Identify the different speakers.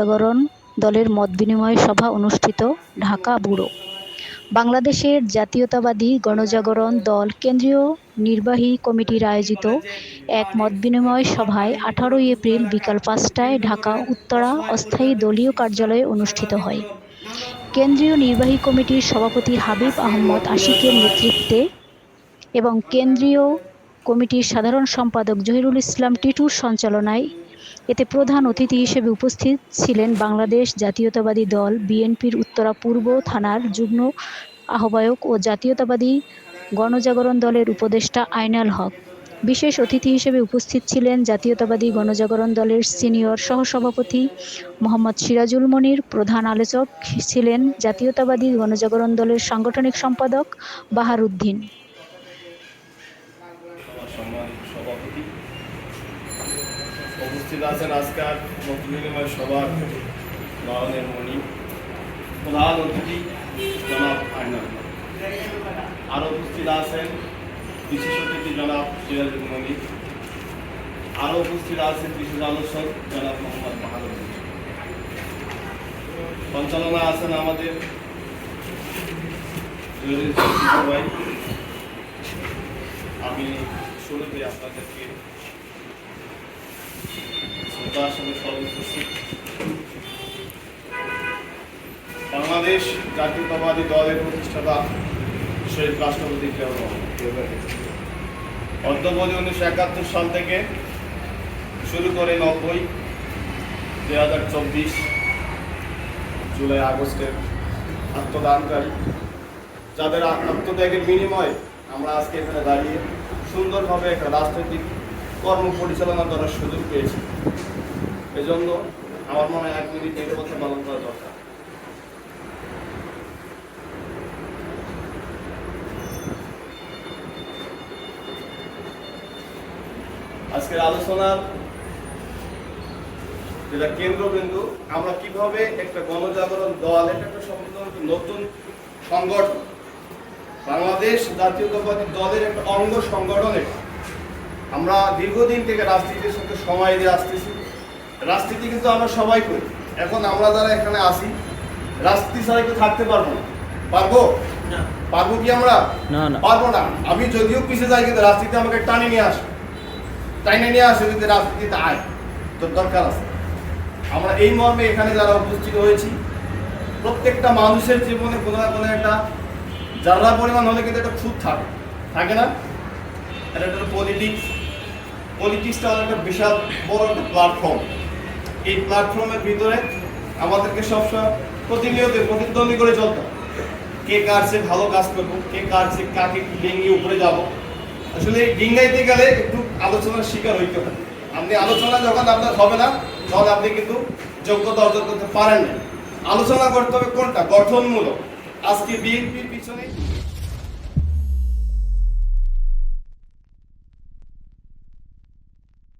Speaker 1: জাগরণ দলের মতবিনিময় সভা অনুষ্ঠিত ঢাকা ব্যুরো। বাংলাদেশের জাতীয়তাবাদী গণজাগরণ দল কেন্দ্রীয় নির্বাহী কমিটির আয়োজিত এক মতবিনিময় সভায় আঠারোই এপ্রিল বিকাল পাঁচটায় ঢাকা উত্তরা অস্থায়ী দলীয় কার্যালয়ে অনুষ্ঠিত হয়। কেন্দ্রীয় নির্বাহী কমিটির সভাপতি হাবিব আহমদ আশিকের নেতৃত্বে এবং কেন্দ্রীয় কমিটির সাধারণ সম্পাদক জহিরুল ইসলাম টিটুর সঞ্চালনায় এতে প্রধান অতিথি হিসেবে উপস্থিত ছিলেন বাংলাদেশ জাতীয়তাবাদী দল, বিএনপির উত্তরা পূর্ব থানার যুগ্ম আহ্বায়ক ও জাতীয়তাবাদী গণজাগরণ দলের উপদেষ্টা আইনাল হক। বিশেষ অতিথি হিসেবে উপস্থিত ছিলেন জাতীয়তাবাদী গণজাগরণ দলের সিনিয়র সহসভাপতি মোহাম্মদ সিরাজুল মনির, প্রধান আলোচক ছিলেন জাতীয়তাবাদী গণজাগরণ দলের সাংগঠনিক সম্পাদক বাহার উদ্দিন
Speaker 2: আমার সম্মানিত সভাপতি উপস্থিত আছেন আজকের মত বিনিময় সভার নয়নের মণি, প্রধান অতিথি, জনাব আইনাল আরও উপস্থিত আছেন বিশেষ অতিথি জনাব সিরাজুল মণি। আরও উপস্থিত আছেন বিশেষ আলোচক জনাব মোহাম্মদ মাহাদুর সঞ্চালনা আছেন আমাদের আমি শুরুতে আপনাদেরকে বাংলাদেশ জাতীয়তাবাদী দলের প্রতিষ্ঠাতা শহীদ রাষ্ট্রপতি অদ্যবধি উনিশশো একাত্তর সাল থেকে শুরু করে নব্বই, দুই হাজার চব্বিশ জুলাই আগস্টের আত্মদানকারী। যাদের আত্মত্যাগের বিনিময়ে আমরা আজকে এখানে দাঁড়িয়ে সুন্দরভাবে একটা রাজনৈতিক কর্ম পরিচালনা করার সুযোগ পেয়েছি। এজন্য আমার মনে হয় এক মিনিট কথা পালন করা দরকার। আজকের আলোচনার যেটা কেন্দ্রবিন্দু, আমরা কীভাবে একটা গণজাগরণ দল একটা সম্পূর্ণ নতুন সংগঠন। বাংলাদেশ জাতীয়তাবাদী দলের একটা অঙ্গ সংগঠন এটা আমরা দীর্ঘদিন থেকে রাজনীতির সাথে সময় দিয়ে আসতেছি। রাজনীতি কিন্তু আমরা সবাই করি। এখন আমরা যারা এখানে আসি রাজনীতি ছাড়া কেউ থাকতে পারব না। পারব? পারব কি আমরা?
Speaker 3: না না।
Speaker 2: পারব না। আমি যদিও পিছিয়ে যাই কিন্তু রাজনীতি আমাকে টানে নিয়ে আসে। টানে নিয়ে আসে যদি রাজনীতিতে আয় তোর দরকার আছে। আমরা এই মর্মে এখানে যারা উপস্থিত হয়েছি প্রত্যেকটা মানুষের জীবনে কোনো না কোনো একটা যারা পরিমাণ হলে কিন্তু একটা খুঁত থাকে। থাকে না? এটা একটা পলিটিক্স পলিটিক্সটা হলো একটা বিশাল বড় একটা প্ল্যাটফর্ম এই প্ল্যাটফর্মের ভিতরে আমাদেরকে সবসময় প্রতিনিয়ত, প্রতিদ্বন্দ্বী করে চলতে হবে। কে কার চেয়ে ভালো কাজ করব, কে কার চেয়ে কাকে ডিঙ্গিয়ে উপরে যাব। আসলে ডিঙ্গাইতে গেলে একটু আলোচনার শিকার হইতে হবে। আপনি আলোচনা যখন আপনার হবে না, তখন আপনি কিন্তু যোগ্যতা অর্জন করতে পারেন না। আলোচনা করতে হবে কোনটা? গঠনমূলক। আজকে বিএনপির পিছনে